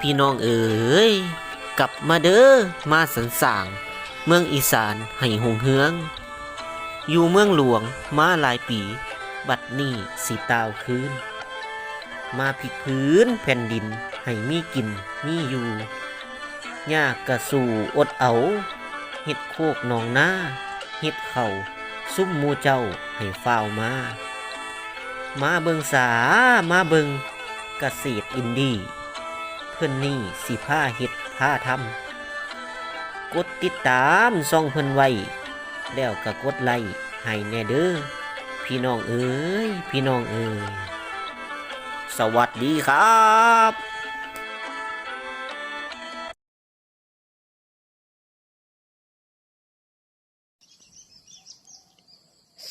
พี่น้องเอ๋ยกลับมาเด้อมาสันสาง เมืองอีสานให้หงเฮือง อยู่เมืองหลวงมาหลายปี บัดนี้สีตาวคืน มาพลิกพื้นแผ่นดินให้มีกินมีอยู่ยากกะสู่อดเอาเฮ็ดโคกนองหน้าเฮ็ดเข่าซุ่มมูเจ้าให้ฝ้าวมา มาเบิงสามาเบิงเกษตรอินดี้ เพื่อนนี่สิผ้าเฮ็ดผ้าทำกดติดตามซ่องเพิ่นไว้ แล้วก็กดไลค์ให้แน่เด้อพี่น้องเอ้ย พี่น้องเอ้ย สวัสดีครับ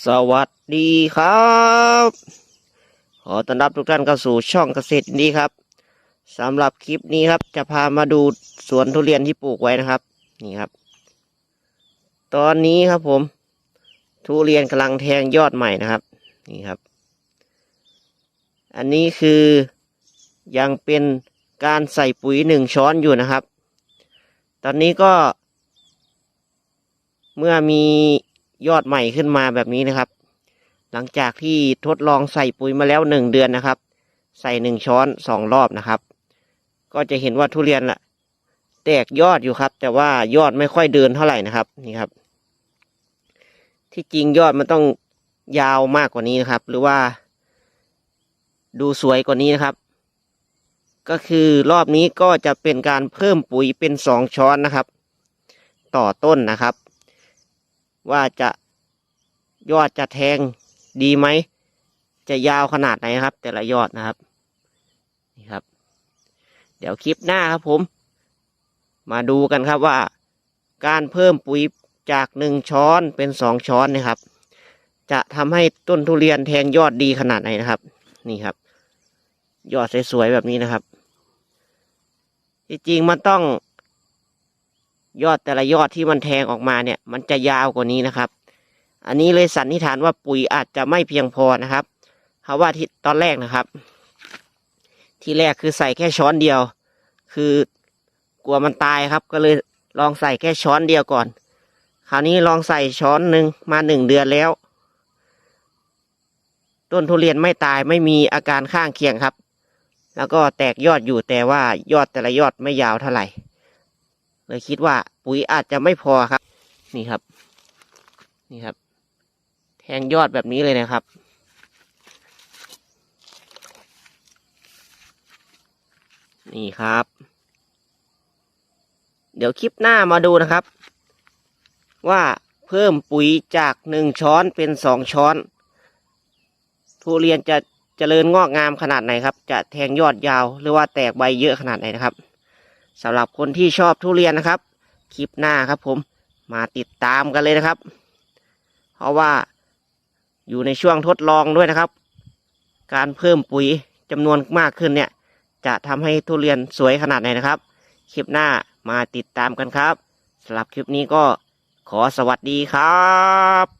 สวัสดีครับ ขอต้อนรับทุกท่านเข้าสู่ช่องเกษตรนดี้ครับ สำหรับคลิปนี้ครับ จะพามาดูสวนทุเรียนที่ปลูกไว้นะครับ นี่ครับ ตอนนี้ครับผม ทุเรียนกำลังแทงยอดใหม่นะครับ นี่ครับ อันนี้คือยังเป็นการใส่ปุ๋ยหนึ่งช้อนอยู่นะครับ ตอนนี้ก็ เมื่อมียอดใหม่ขึ้นมาแบบนี้นะครับ หลังจากที่ทดลองใส่ปุ๋ยมาแล้วหนึ่งเดือนนะครับใส่หนึ่งช้อนสองรอบนะครับ ก็จะเห็นว่าทุเรียนละแตกยอดอยู่ครับ แต่ว่ายอดไม่ค่อยเดินเท่าไหร่นะครับ นี่ครับ ที่จริงยอดมันต้องยาวมากกว่านี้นะครับ หรือว่า ดูสวยกว่านี้นะครับ ก็คือรอบนี้ก็จะเป็นการเพิ่มปุ๋ยเป็นสองช้อนนะครับ ต่อต้นนะครับ ว่าจะยอดจะแทงดีไหม จะยาวขนาดไหนครับ แต่ละยอดนะครับ นี่ครับ เดี๋ยวคลิปหน้าครับผม มาดูกันครับว่า การเพิ่มปุ๋ยจากหนึ่งช้อนเป็นสองช้อนนะครับ จะทำให้ต้นทุเรียนแทงยอดดีขนาดไหนนะครับ นี่ครับ ยอดสวยๆแบบนี้นะครับจริงๆมันต้อง ยอดแต่ละยอดที่มันแทงออกมาเนี่ย มันจะยาวกว่านี้นะครับ อันนี้เลยสันนิษฐานว่าปุ๋ยอาจจะไม่เพียงพอนะครับเพราะว่าที่ตอนแรกนะครับ ที่แรกคือใส่แค่ช้อนเดียว คือกลัวมันตายครับ ก็เลยลองใส่แค่ช้อนเดียวก่อน คราวนี้ลองใส่ช้อนหนึ่งมาหนึ่งเดือนแล้ว ต้นทุเรียนไม่ตายไม่มีอาการข้างเคียงครับ แล้วก็แตกยอดอยู่แต่ว่ายอดแต่ละยอดไม่ยาวเท่าไหร่เลยคิดว่าปุ๋ยอาจจะไม่พอครับ นี่ครับ นี่ครับ แทงยอดแบบนี้เลยนะครับ นี่ครับ เดี๋ยวคลิปหน้ามาดูนะครับ ว่าเพิ่มปุ๋ยจากหนึ่งช้อนเป็นสองช้อน ทุเรียนจะเจริญงอกงามขนาดไหนครับ จะแทงยอดยาวหรือว่าแตกใบเยอะขนาดไหนนะครับสำหรับคนที่ชอบทุเรียนนะครับ คลิปหน้าครับผมมาติดตามกันเลยนะครับ เพราะว่าอยู่ในช่วงทดลองด้วยนะครับ การเพิ่มปุ๋ยจำนวนมากขึ้นเนี่ย จะทำให้ทุเรียนสวยขนาดไหนนะครับ คลิปหน้ามาติดตามกันครับสำหรับคลิปนี้ก็ขอสวัสดีครับ